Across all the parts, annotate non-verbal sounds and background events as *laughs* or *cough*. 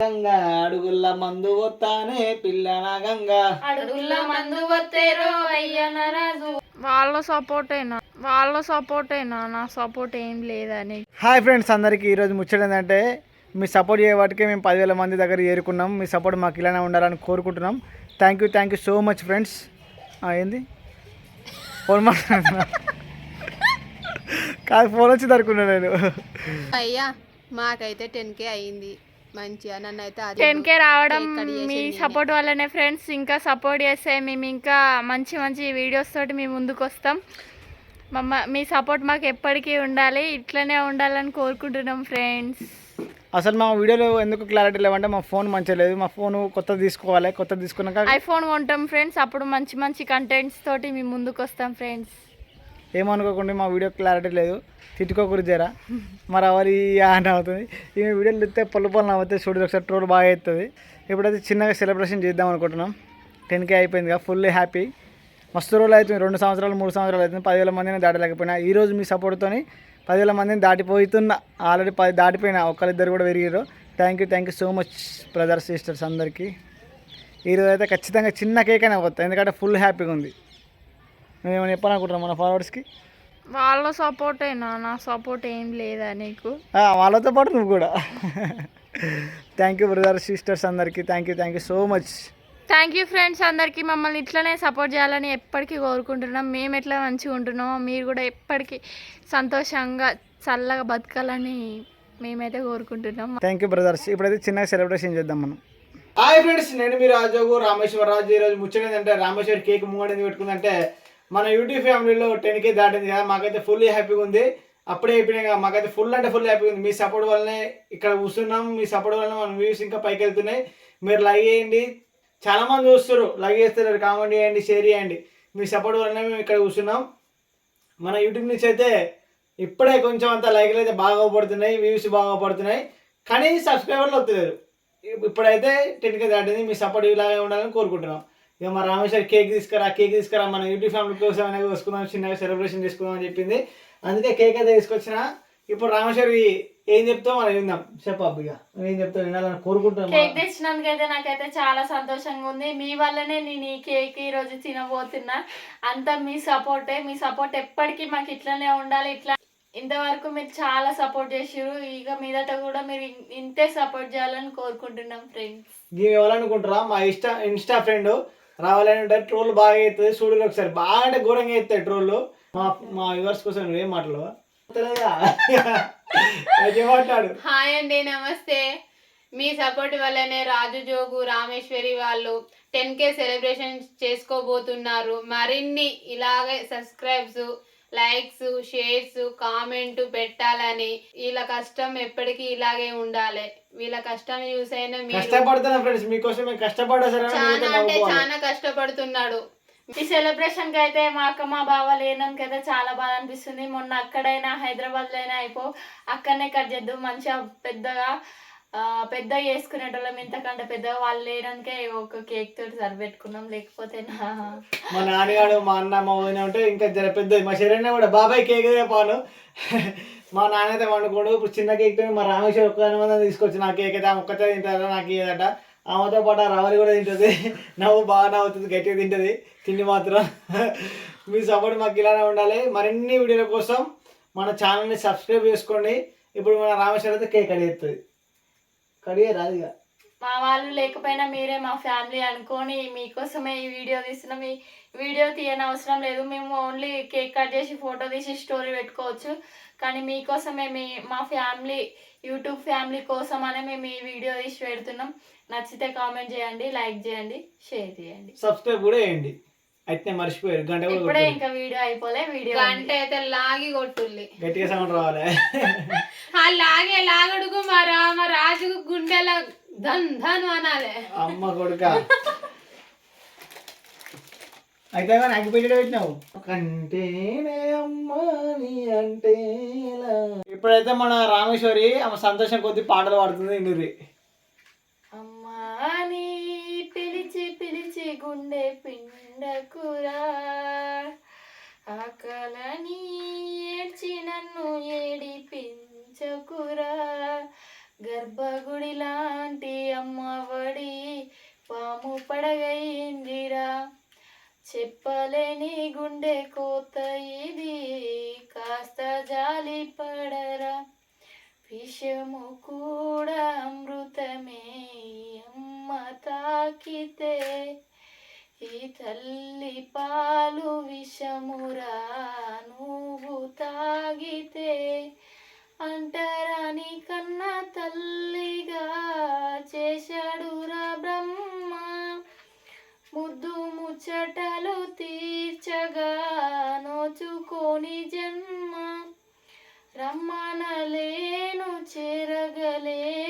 గంగా అడుగుల మందు వస్తానే పిల్లన గంగా. అడుగుల మందు వత్తేరో అయ్యన రాజు వాళ్ళ సపోర్ట్ అయినా వాళ్ళ సపోర్ట్ అయినా నా సపోర్ట్ ఏం లేదని. హాయ్ ఫ్రెండ్స్ అందరికీ ఈరోజు ముచ్చట ఏంటంటే మీ సపోర్ట్ చేయబట్టికే మేము పదివేల మంది దగ్గర చేరుకున్నాం. మీ సపోర్ట్ మాకు ఇలానే ఉండాలని కోరుకుంటున్నాం. Thank you thank you so much friends ఏంది? ఫోన్ మాట్లాడుతున్నా. కాదు ఫోన్ వచ్చి దొరుకున్నా నేను. అయ్యా మాకైతే టెన్ కే అయింది మంచిగా నన్ను అయితే టెన్ కే రావడం మీ. సపోర్ట్ వల్లనే ఫ్రెండ్స్ ఇంకా సపోర్ట్ చేస్తే మేము ఇంకా మంచి మంచి వీడియోస్ తోటి మేము ముందుకు వస్తాం. మమ్మ మీ సపోర్ట్ మాకు ఎప్పటికీ ఉండాలి ఇట్లనే ఉండాలని కోరుకుంటున్నాం ఫ్రెండ్స్. అసలు మా వీడియోలో ఎందుకు క్లారిటీ లేవంటే మా ఫోన్ మంచిగా లేదు. మా ఫోన్ కొత్తది తీసుకోవాలి. కొత్తది తీసుకున్నాక ఐఫోన్ కొంటాం ఫ్రెండ్స్. అప్పుడు మంచి మంచి కంటెంట్స్ తోటి మేము ముందుకు వస్తాం ఫ్రెండ్స్. ఏమనుకోకుండా మా వీడియో క్లారిటీ లేదు. తిట్టుకోకూడదు జరా. మరి అవరి అని అవుతుంది ఈ వీడియోలు ఇస్తే పళ్ళు పళ్ళు అవుతాయి చూడు ఒకసారి ట్రోల్ బాగా అవుతుంది ఇప్పుడైతే చిన్నగా సెలబ్రేషన్ చేద్దాం అనుకుంటున్నాం. టెన్ కే అయిపోయింది కదా ఫుల్ హ్యాపీ. మస్తు రోజులు అవుతుంది రెండు సంవత్సరాలు మూడు సంవత్సరాలు అవుతుంది. పదివేల మందిని దాటలేకపోయినా. ఈరోజు మీ సపోర్ట్తోని పదివేల మందిని దాటిపోతున్నా. ఆల్రెడీ పది దాటిపోయినా. ఒకరిద్దరు కూడా పెరిగారు thank you thank you so much brothers sisters అందరికీ. ఈరోజు అయితే ఖచ్చితంగా చిన్న కేక్ అయినా పోతుంది ఎందుకంటే ఫుల్ హ్యాపీగా ఉంది. నువ్వేమైనా చెప్పాలనుకుంటున్నావు మన ఫాలోవర్స్కి? వాళ్ళ సపోర్ట్ అయినా నా సపోర్ట్ ఏం లేదా నీకు? ఆ, వాళ్ళతో పాటు నువ్వు కూడా. థ్యాంక్ యూ బ్రదర్ సిస్టర్స్ అందరికీ. Thank you thank you so much thank you friends అందరికీ. మమ్మల్ని ఇట్లనే సపోర్ట్ చేయాలని ఎప్పటికీ కోరుకుంటున్నాం. మేము ఎట్లా మంచిగా ఉంటున్నామో మీరు కూడా ఎప్పటికీ సంతోషంగా చల్లగా బతకాలని మేమైతే కోరుకుంటున్నాం. థ్యాంక్ యూ బ్రదర్స్ ఇప్పుడైతే చిన్నగా సెలబ్రేషన్ చేద్దాం మనం. హాయ్ ఫ్రెండ్స్ నేను మీ రాజోగు రామేశ్వర రాజు. ఈరోజు ముచ్చటేందంటే రామేశ్వర్ కేక్ మూడేది పెట్టుకుందంటే మన యూట్యూబ్ ఫ్యామిలీలో టెన్ కే దాటింది కదా మాకైతే ఫుల్ హ్యాపీగా ఉంది. అప్పుడే అయిపోయినాయి కదా మాకైతే ఫుల్ అంటే ఫుల్ హ్యాపీగా ఉంది. మీ సపోర్ట్ వల్లనే ఇక్కడ కూర్చున్నాం. మీ సపోర్ట్ వల్లనే మన వ్యూస్ ఇంకా పైకి వెళ్తున్నాయి. మీరు లైక్ చేయండి. చాలామంది చూస్తారు లైక్ చేస్తున్నారు. కామెంట్ చేయండి షేర్ చేయండి. మీ సపోర్ట్ వల్లనే మేము ఇక్కడ కూర్చున్నాం. మన యూట్యూబ్ నుంచి అయితే ఇప్పుడే కొంచెం అంత లైక్లు అయితే బాగా పడుతున్నాయి. వ్యూస్ బాగా పడుతున్నాయి. కానీ సబ్స్క్రైబర్లు వస్తలేరు. ఇప్పుడైతే టెన్ కే దాటింది. మీ సపోర్ట్ ఇలాగే ఉండాలని కోరుకుంటున్నాం. ఇక మా రామేశ్వర్ కేక్ తీసుకురా కేక్ తీసుకురా మన యూట్యూబ్ ఫ్యామిలీ కోసం అనేది వసుకుందాం చిన్నగా సెలబ్రేషన్ చేసుకుందాం అని చెప్పింది. అందుకే కేక్ అయితే తీసుకొచ్చిన. ఇప్పుడు రామేశ్వర్ ఏం చెప్తావు మనం విందాం. చెప్పు ఇక. నువ్వేం చెప్తావు? వినాలని కోరుకుంటున్నాం కేక్ తెచ్చినందుకైతే నాకైతే చాలా సంతోషంగా ఉంది. మీ వల్లనే నేను ఈ కేక్ ఈ రోజు తినబోతున్నా. అంతా మీ సపోర్టే మీ సపోర్ట్ ఎప్పటికీ మాకు ఇట్లనే ఉండాలి. ఇట్లా ఇంతవరకు మీరు చాలా సపోర్ట్ చేసిరు ఇక మీదట కూడా మీరు ఇంతే సపోర్ట్ చేయాలని కోరుకుంటున్నాం ఫ్రెండ్స్ ఇవి ఎవరనుకుంటారా మా ఇష్ట ఇన్స్టా ఫ్రెండ్ రావాలని ఉంటే ట్రోల్ బాగా అవుతుంది చూడలు ఒకసారి. బాగా అంటే ఘోరంగా అవుతాయి ట్రోల్ మా మా వ్యూవర్స్ కోసం నువ్వేం మాటలు మాట్లాడు? హాయ్ అండి నమస్తే. మీ సపోర్ట్ వల్లనే రాజు జోగు రామేశ్వరి వాళ్ళు టెన్ కే సెలబ్రేషన్ చేసుకోబోతున్నారు. మరిన్ని ఇలాగే సబ్స్క్రైబ్స్ లైక్స్ షేర్స్ కామెంట్ పెట్టాలని. వీళ్ళ కష్టం ఎప్పటికీ ఇలాగే ఉండాలి. వీళ్ళ కష్టం చూసైనా మీరు కష్టపడుతున్నా ఫ్రెండ్స్. మీకోసం మేము కష్టపడ్డా సరే అని చాలా అంటే. చాలా కష్టపడుతున్నాడు. ఈ సెలబ్రేషన్కి అయితే మా అక్క మా బావ లేనందుకు అయితే చాలా బాధ అనిపిస్తుంది. మొన్న అక్కడైనా హైదరాబాద్లో అయినా అయిపో అక్కడనే కట్ చేద్దాం. మంచిగా పెద్దగా పెద్ద పెద్దగా చేసుకునేటోళ్ళం. ఇంతకంటే పెద్దగా వాళ్ళు లేనందుకే ఒక కేక్ తోటి సరిపెట్టుకున్నాం. లేకపోతే మా నాన్నగాడు మా అన్న మా వదిన ఉంటే ఇంకా జర పెద్ద మా శరీరం కూడా బాబాయ్ కేక్ పాను మా నాన్న అయితే వండుకోడు. ఇప్పుడు చిన్న కేక్ తోటి మా రామేశ్వర ఒక్క తీసుకొచ్చి నా కేక్ అయితే ఆమె ఒక్కతే తింటారా? నాకు ఇదట ఆమెతో పాటు ఆ రవలి కూడా తింటుంది. నవ్వు బాగా నవ్వుతుంది గట్టిగా తింటుంది. తిండి మాత్రం. మీ సపోర్ట్ మాకు ఇలానే ఉండాలి. మరిన్ని వీడియోల కోసం మన ఛానల్ని సబ్స్క్రైబ్ చేసుకోండి. ఇప్పుడు మన రామేశ్వర అయితే కేక్ అడిగేస్తుంది కడిగే రాదు ఇక. మా వాళ్ళు లేకపోయినా మీరే మా ఫ్యామిలీ అనుకొని మీకోసమే ఈ వీడియో తీస్తున్నాం. ఈ వీడియో తీయని అవసరం లేదు. మేము ఓన్లీ కేక్ కట్ చేసి ఫోటో తీసి స్టోరీ పెట్టుకోవచ్చు. కానీ మీకోసమే మీ మా ఫ్యామిలీ యూట్యూబ్ ఫ్యామిలీ కోసం అనే మేము ఈ వీడియో తీసి పెడుతున్నాం. నచ్చితే కామెంట్ చేయండి లైక్ చేయండి షేర్ చేయండి. సబ్స్క్రైబ్ కూడా చేయండి. అయితే మర్చిపోయారు. గంట కూడా ఇప్పుడే. ఇంకా వీడియో అయిపోలే వీడియో గంట అయితే లాగి కొట్టుల్లి గట్టిగా సౌండ్ రావాలి? *laughs* ఆ లాగే లాగడుగు మా రామ రాజుకు గుండెల ధన్ ధన్ అనాలే. అమ్మ కొడుక. అయితే కానీ అగ్గి పెట్టడం పెట్టినావు? కంటేనే అమ్మ నీ అంటే? ఇప్పుడైతే మన రామేశ్వరి ఆమె సంతోషం కొద్ది పాటలు పాడుతుంది ఇందురి ఉండకురా ఆకలని ఏడ్చి నన్ను ఏడిపించకురా. గర్భగుడి లాంటి అమ్మఒడి పాము పడగైందిరా. చెప్పలేని గుండె కోత ఇది కాస్త జాలి పడరా. విషము కూడా అమృతమే అమ్మ తాకితే ఈ తల్లి పాలు విషమురా నువ్వు తాగితే అంటరాని కన్నా తల్లిగా చేశాడురా బ్రహ్మ. ముద్దు ముచ్చటలు తీర్చగా నోచుకొని జన్మ. రమ్మనలేను చేరగలే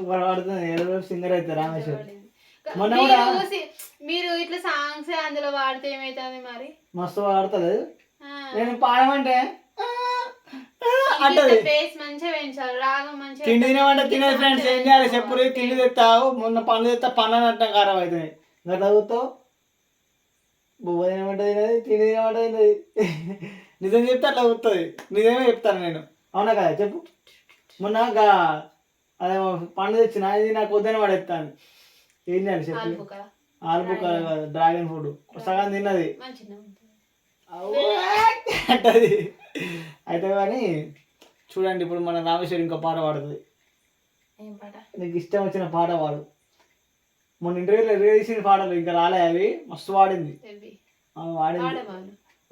సూపర్ పాడుతుంది ఏడు సింగర్ అయితే రామేశ్వర్ మొన్న కూడా మీరు ఇట్లా సాంగ్స్ అందులో వాడితే ఏమైతుంది మరి? మస్తు పాడుతుంది. ఆ. నేను పాడమంటే ఫేస్ మంచిగా పెంచాలి రాగం మంచిగా తిండి తినమంటే తినేది ఫ్రెండ్స్ ఏం చేయాలి? చెప్పులు తిండి తెస్తావు మొన్న పనులు తెస్తా పనులు అంటే ఖరాబ్ అవుతున్నాయి గట్లా చదువుతావు బువ్వ తినమంటే తినది తిండి తినమంటే తినది. నిజం చెప్తే అట్లా అవుతుంది. నిజమే చెప్తాను నేను. అవునా కదా? చెప్పు. మొన్న అదే పండు తెచ్చిన ఇది నాకు వద్దని పడేస్తాను ఏం చేయాలి చెప్పు? ఆల్బు డ్రాగన్ ఫ్రూట్. సగం తిన్నది. అంటది. అయితే కానీ చూడండి ఇప్పుడు మన రామేశ్వరి ఇంకో పాట పాడుతుంది. నీకు ఇష్టం వచ్చిన పాట పాడు. మొన్న ఇంటర్వ్యూలో రిలీజ్ పాటలు ఇంకా రాలే అవి. మస్తు పాడింది. వాడమాను.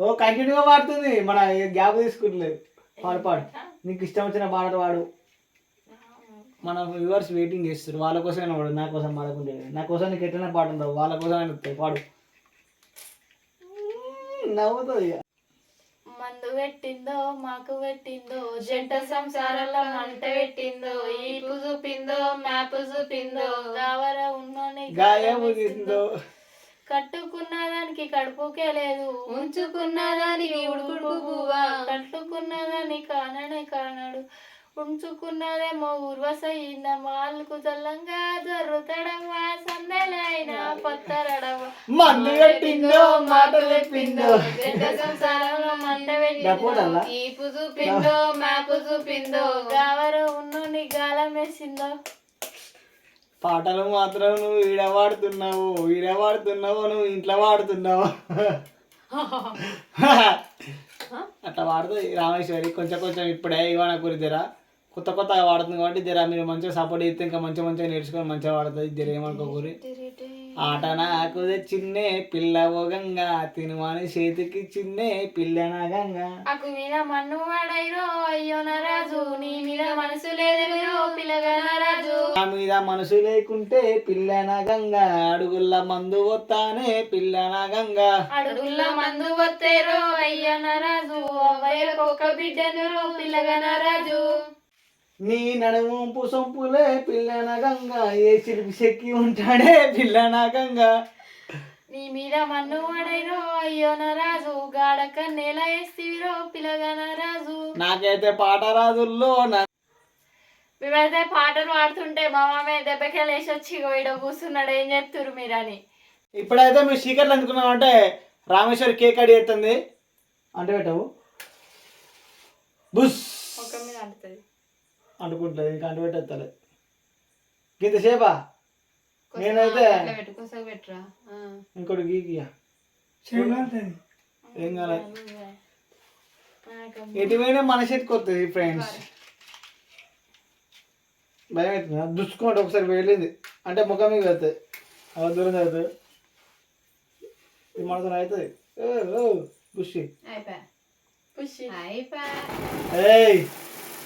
ఓ కంటిన్యూగా పాడుతుంది. మన గ్యాప్ తీసుకుంటలేదు. పాడు పాడు. నీకు ఇష్టం వచ్చిన పాట పాడు. మన వ్యూవర్స్ వెయిటింగ్ చేస్తారు వాళ్ళ కోసమే పాడు నా కోసం పాడకుంటే నా కోసం నీకు ఎట్లనే పాట ఉండవు వాళ్ళ కోసం వస్తాయి పాడు. నవ్వుతుంది ఇక. మందు పెట్టిందో మాకు పెట్టిందో జంట సంసారాల మంట పెట్టిందో ఈపు చూపిందో మ్యాప్ చూపిందో గావర ఉన్నోని గాయము తీసిందో కట్టుకున్న దానికి కడుపుకే లేదు ఉంచుకున్న దానికి ఉడుకుడు బువ్వ. కట్టుకున్నదని కాననే కానడు. ఉంచుకున్నదేమో ఉర్వసయింద మాలకు చల్లంగా దొరుకుతడమ్మా సందెలైన పత్తరడమ్మా. మందు పెట్టిందో మాట చెప్పిందో సంసారంలో మంట? పెట్టిందో ఈపు చూపిందో మ్యాప్ చూపిందో గావర ఉన్నోని గాలం వేసిందో. పాటలు మాత్రం నువ్వు ఈడ వాడుతున్నావు ఈడ వాడుతున్నావు నువ్వు ఇంట్లో వాడుతున్నావు *laughs* అట్లా వాడుతుంది రామేశ్వరి కొంచెం కొంచెం ఇప్పుడే ఇవాళ గురి జర కొత్త కొత్తగా వాడుతుంది కాబట్టి జర మీరు మంచిగా సపోర్ట్ చేస్తే ఇంకా మంచిగా మంచిగా నేర్చుకొని మంచిగా వాడుతుంది. జర ఏమనుకోకూరి ఆట నాకు చిన్నే పిల్ల ఓగంగా తినుమని చేతికి చిన్నే పిల్ల నాగంగా అకు మీద మన్ను వాడైరో అయ్యో నరాజు. నీ మీద మనసు లేదేరో పిల్లగా నరాజు. నా మీద మనసు లేకుంటే పిల్ల నాగంగా అడుగుల్ల మందు వస్తానే పిల్ల నాగంగా అడుగుల్ల మందు వత్తేరో అయ్యో నరాజు. అవ్వయ్యకొక్క బిడ్డను రో పిల్లగా నరాజు. నీ నడుము సొంపులే పిల్లన గంగా ఏ చిలిపి చెక్కి ఉంటాడే పిల్లన గంగా. నీ మీద మన్ను వాడైరో అయ్యో నరాజు గాడక నేల వేస్తివిరో పిల్లగా నరాజు నాకైతే పాట రాజుల్లో నా మేమైతే పాటలు పాడుతుంటే మా మామే దెబ్బకి లేచి వచ్చి ఇడ కూర్చున్నాడు ఏం చెప్తురు మీరని ఇప్పుడైతే మేము స్పీకర్లు అందుకున్నాం అంటే రామేశ్వర్ కేక్ అడి అవుతుంది అంటే పెట్టవు. బుస్. ఒక మీద అంటుంది అనుకుంటుంది ఇంకా అంటు పెట్టేస్తాలే ఇంతసేపా నేనైతే. ఇంకోటి గీకియా ఏం కాలేదు ఎటువైనా మన చేతికి వస్తుంది ఫ్రెండ్స్ భయం అవుతుంది దుచ్చుకోండి ఒకసారి వెళ్ళింది అంటే ముఖం మీద వెళ్తుంది అలా దూరం చదువుతుంది ఇది మనతో అవుతుంది ఖుషి అయిపోయా? పుషి అయిపోయా. ఏయ్!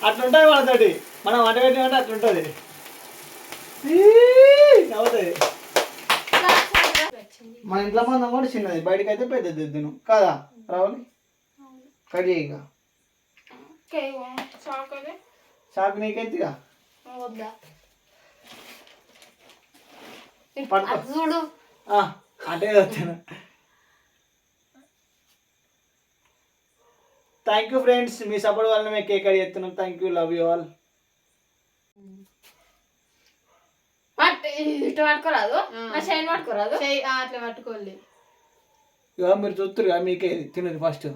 అట్లుంటుంది మనతోటి మనం వంట పెట్టినట్టు అట్లుంటుంది. నవ్వుతుంది. మన ఇంట్లో మందం కూడా చిన్నది. బయటకు అయితే పెద్దది దిను కాదా రావాలి కట్ చేయగా అదే షాక్ నీకైతేగా అటే వస్తాను థ్యాంక్ యూ ఫ్రెండ్స్ మీ సపోర్ట్ వల్ల మేము కేక్ కట్ చేస్తున్నాం. Thank you love you all పట్ ఇటు పట్టుకోరాదు. ఆ. నా చైన్ పట్టుకోరాదు. అట్లా ఇక మీరు చూస్తారు మీకే తినదు ఫస్ట్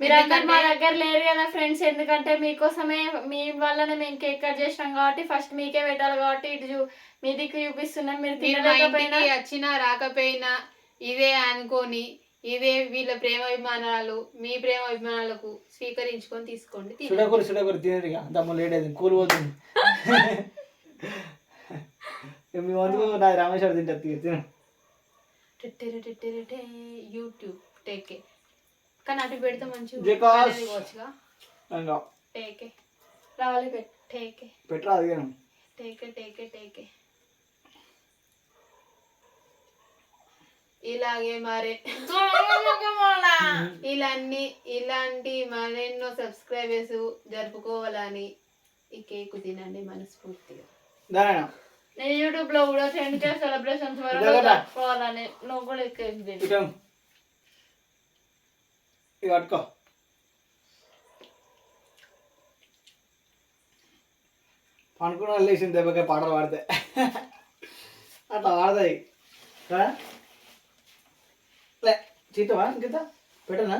మీరు అందరు మా దగ్గర లేరు కదా ఫ్రెండ్స్ ఎందుకంటే మీకోసమే మీ వల్లనే మేము కేక్ కట్ చేసినాం కాబట్టి ఫస్ట్ మీకే పెట్టాలి కాబట్టి ఇటు చూ మీ దిక్కు చూపిస్తున్నాం. మీరు తినలేకపోయినా ఇంటికి వచ్చినా రాకపోయినా ఇదే అనుకొని ఇదే వీళ్ళ ప్రేమ అభిమానాలు మీ ప్రేమ అభిమానాలకు స్వీకరించుకొని తీసుకోండి. సుడకూరు సుడకూరు తినదు ఇక దమ్ము లేట్ అయింది కూలి పోతుంది. ఇక మీ వంతుకు నాది రామేశ్వరం తింటారు తిన టెట్టెరె టెట్టెరె టే, యూట్యూబ్ టేకే కానీ అటు పెడితే మంచిగా టేకే రావాలి పెట్టు టేకే పెట్టరా అది టేకే టేకే టేకే ఇలాగే మరి. ఇలాన్ని ఇలాంటి మరెన్నో సబ్స్క్రైబర్స్ జరుపుకోవాలని ఈ కేక్ తినండి మనస్ఫూర్తిగా. నేను యూట్యూబ్లో కూడా టెన్ కే సెలబ్రేషన్స్ వరకు. జరుపుకోవాలని నువ్వు కూడా ఎక్కువ తిను. పట్టుకో. పనుకున్న లేచిన దెబ్బకే పాటలు పాడితే. అట్లా పాడతాయి. చీతవా ఇంకిత పెట్టనా?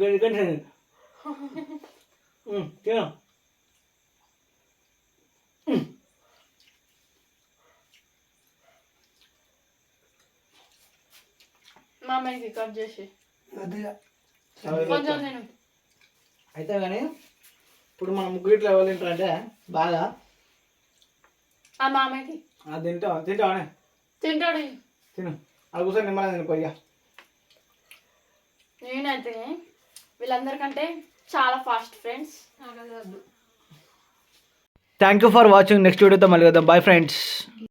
గడి గడి తిను. మా అమ్మాయికి కట్ చేసి. కొద్దిగా కొంచెం నేను అయితే కానీ ఇప్పుడు మన ముగ్గురు ఇట్లా ఎవరు తింటారంటే బాగా. ఆ మామయ్యకి. అది తింటావా? తింటావానే తింటాడు. తిను. అది కూర్చొని నిమ్మలం తిను కొయ్యా నేనైతే వీళ్ళందరికంటే చాలా fast friends. Thank you for watching next వీడియోతో మళ్ళీ వద్దాం బాయ్ ఫ్రెండ్స్